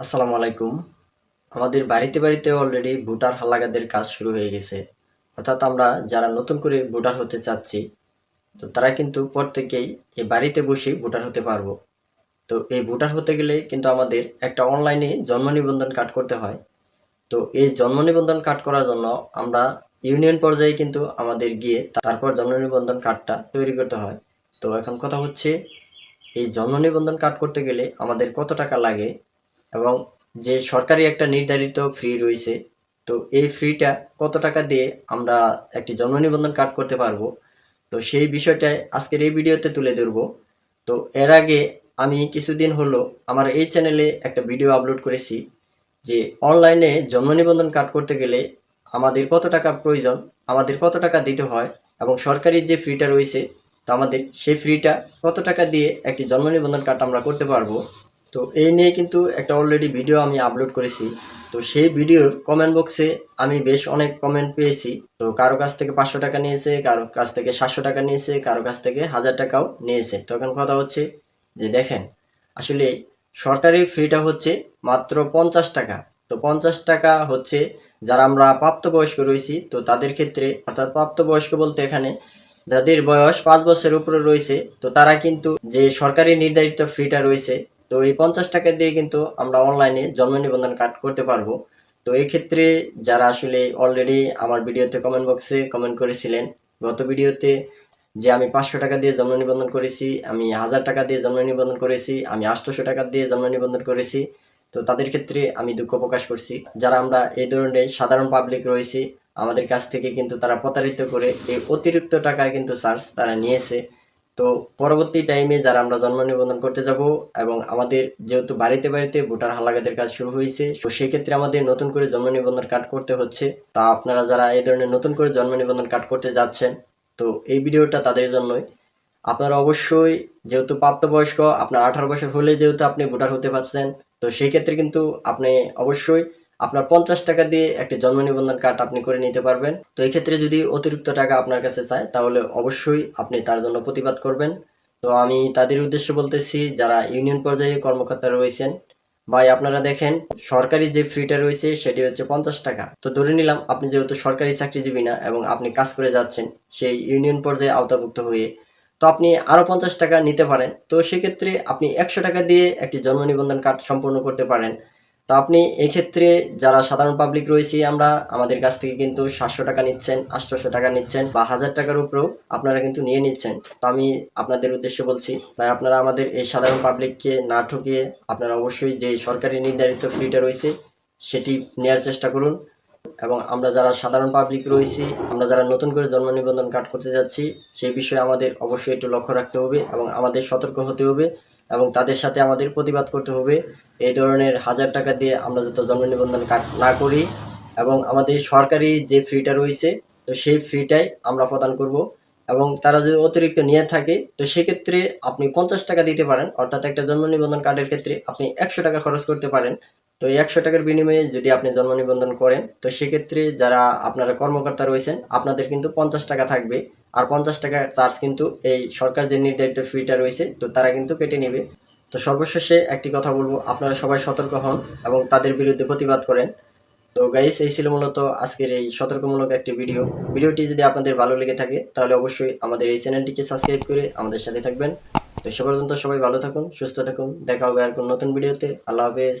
আসসালামু আলাইকুম। আমাদের বাড়িতে বাড়িতে অলরেডি ভোটার হালাগাদের কাজ শুরু হয়ে গেছে। অর্থাৎ আমরা যারা নতুন করে ভোটার হতে চাচ্ছি, তো তারা কিন্তু প্রত্যেকেই এই বাড়িতে বসে ভোটার হতে পারব। তো এই ভোটার হতে গেলে কিন্তু আমাদের একটা অনলাইনে জন্ম নিবন্ধন কার্ড করতে হয়। তো এই জন্ম নিবন্ধন কার্ড করার জন্য আমরা ইউনিয়ন পর্যায়ে কিন্তু আমাদের গিয়ে তারপর জন্ম নিবন্ধন কার্ডটা তৈরি করতে হয়। তো এখন কথা হচ্ছে, এই জন্ম নিবন্ধন কার্ড করতে গেলে আমাদের কত টাকা লাগে? এবং যে সরকারি একটা নির্ধারিত ফ্রি রয়েছে, তো এই ফ্রিটা কত টাকা দিয়ে আমরা একটি জন্ম নিবন্ধন কার্ড করতে পারব? তো সেই বিষয়টাই আজকের এই ভিডিওতে তুলে ধরবো। তো এর আগে আমি কিছুদিন হলো আমার এই চ্যানেলে একটা ভিডিও আপলোড করেছি যে অনলাইনে জন্ম নিবন্ধন কার্ড করতে গেলে আমাদের কত টাকা প্রয়োজন, আমাদের কত টাকা দিতে হয় এবং সরকারি যে ফ্রিটা রয়েছে, তো আমাদের সেই ফ্রিটা কত টাকা দিয়ে একটি জন্ম নিবন্ধন কার্ড আমরা করতে পারব? তো এই নিয়ে কিন্তু একটা অলরেডি ভিডিও আমি আপলোড করেছি। তো সেই ভিডিওর কমেন্ট বক্সে আমি বেশ অনেক কমেন্ট পেয়েছি। তো কারও কাছ থেকে পাঁচশো টাকা নিয়েছে, কারও কাছ থেকে সাতশো টাকা নিয়েছে, কারও কাছ থেকে হাজার টাকাও নিয়েছে। তখন কথা হচ্ছে যে দেখেন, আসলে সরকারি ফ্রিটা হচ্ছে মাত্র পঞ্চাশ টাকা। তো পঞ্চাশ টাকা হচ্ছে যারা আমরা প্রাপ্তবয়স্ক রয়েছি, তো তাদের ক্ষেত্রে, অর্থাৎ প্রাপ্তবয়স্ক বলতে এখানে যাদের বয়স পাঁচ বছরের উপরে রয়েছে, তো তারা কিন্তু যে সরকারি নির্ধারিত ফ্রিটা রয়েছে তো এই পঞ্চাশ টাকা দিয়ে কিন্তু আমরা অনলাইনে জন্ম নিবন্ধন কার্ড করতে পারব। তো ক্ষেত্রে যারা আসলে অলরেডি আমার ভিডিওতে কমেন্ট বক্সে কমেন্ট করেছিলেন, গত ভিডিওতে যে আমি পাঁচশো টাকা দিয়ে জন্ম নিবন্ধন করেছি, আমি হাজার টাকা দিয়ে জন্ম নিবন্ধন করেছি, আমি আটশোশো টাকা দিয়ে জন্ম নিবন্ধন করেছি, তো তাদের ক্ষেত্রে আমি দুঃখ প্রকাশ করছি। যারা আমরা এই ধরনের সাধারণ পাবলিক রয়েছি, আমাদের কাছ থেকে কিন্তু তারা প্রতারিত করে এই অতিরিক্ত টাকা কিন্তু চার্জ তারা নিয়েছে। তো পরবর্তী টাইমে যারা আমরা জন্ম নিবন্ধন করতে যাব এবং আমাদের যেহেতু বাড়িতে বাড়িতে ভোটার হালাগাদের কাজ শুরু হয়েছে, তো সেক্ষেত্রে আমাদের নতুন করে জন্ম নিবন্ধন কার্ড করতে হচ্ছে। তা আপনারা যারা এই ধরনের নতুন করে জন্ম নিবন্ধন কার্ড করতে যাচ্ছেন, তো এই ভিডিওটা তাদের জন্যই। আপনারা অবশ্যই যেহেতু প্রাপ্তবয়স্ক, আপনার আঠারো বছর হলে যেহেতু আপনি ভোটার হতে পারছেন, তো সেই ক্ষেত্রে কিন্তু আপনি অবশ্যই আপনার পঞ্চাশ টাকা দিয়ে একটি জন্ম নিবন্ধন কার্ড আপনি করে নিতে পারবেন। তো এই ক্ষেত্রে যদি অতিরিক্ত টাকা আপনার কাছে চায়, তাহলে অবশ্যই আপনি তার জন্য প্রতিবাদ করবেন। তো আমি তাদের উদ্দেশ্য বলতেছি, যারা ইউনিয়ন পর্যায়ে কর্মকর্তা রয়েছেন, ভাই আপনারা দেখেন, সরকারি যে ফ্রিটা রয়েছে, সেটি হচ্ছে পঞ্চাশ টাকা। তো ধরে নিলাম, আপনি যেহেতু সরকারি চাকরিজীবী না এবং আপনি কাজ করে যাচ্ছেন সেই ইউনিয়ন পর্যায়ে আওতাভুক্ত হয়ে, তো আপনি আরও পঞ্চাশ টাকা নিতে পারেন। তো সেক্ষেত্রে আপনি একশো টাকা দিয়ে একটি জন্ম নিবন্ধন কার্ড সম্পূর্ণ করতে পারেন। তো আপনি এক্ষেত্রে যারা সাধারণ পাবলিক রয়েছি আমরা, আমাদের কাছ থেকে কিন্তু সাতশো টাকা নিচ্ছেন, আটশোশো টাকা নিচ্ছেন বা হাজার টাকার উপরেও আপনারা কিন্তু নিয়ে নিচ্ছেন। তো আমি আপনাদের উদ্দেশ্য বলছি, তাই আপনারা আমাদের এই সাধারণ পাবলিককে না ঠকিয়ে আপনারা অবশ্যই যে সরকারি নির্ধারিত ফ্রিটা রয়েছে, সেটি নেওয়ার চেষ্টা করুন। এবং আমরা যারা সাধারণ পাবলিক রয়েছি, আমরা যারা নতুন করে জন্ম নিবন্ধন কার্ড করতে যাচ্ছি, সেই বিষয়ে আমাদের অবশ্যই একটু লক্ষ্য রাখতে হবে এবং আমাদের সতর্ক হতে হবে। এবং তাদের সাথে আমাদের প্রতিবাদ করতে হবে। এই ধরনের হাজার টাকা দিয়ে আমরা যত জন্ম নিবন্ধন কার্ড না করি এবং আমাদের সরকারি যে ফ্রিটা রয়েছে, তো সেই ফ্রিটাই আমরা প্রদান করব। এবং তারা যদি অতিরিক্ত নিয়ে থাকে, তো সেক্ষেত্রে আপনি পঞ্চাশ টাকা দিতে পারেন। অর্থাৎ একটা জন্ম নিবন্ধন কার্ডের ক্ষেত্রে আপনি একশো টাকা খরচ করতে পারেন। তো এই একশো টাকার বিনিময়ে যদি আপনি জন্ম নিবন্ধন করেন, তো সেক্ষেত্রে যারা আপনারা কর্মকর্তা রয়েছেন, আপনাদের কিন্তু পঞ্চাশ টাকা থাকবে। আর পঞ্চাশ টাকা চার্জ কিন্তু এই সরকার যে নির্ধারিত ফিটা রয়েছে, তো তারা কিন্তু কেটে নেবে। তো সর্বশেষে একটি কথা বলব, আপনারা সবাই সতর্ক হন এবং তাদের বিরুদ্ধে প্রতিবাদ করেন। তো গাইস এই ছিল মূলত আজকের এই সতর্কমূলক একটি ভিডিও ভিডিওটি যদি আপনাদের ভালো লেগে থাকে, তাহলে অবশ্যই আমাদের এই চ্যানেলটিকে সাবস্ক্রাইব করে আমাদের সাথে থাকবেন। তো সে পর্যন্ত সবাই ভালো থাকুন, সুস্থ থাকুন, দেখা হবে আর কোন নতুন ভিডিওতে আল্লাহ হাফেজ।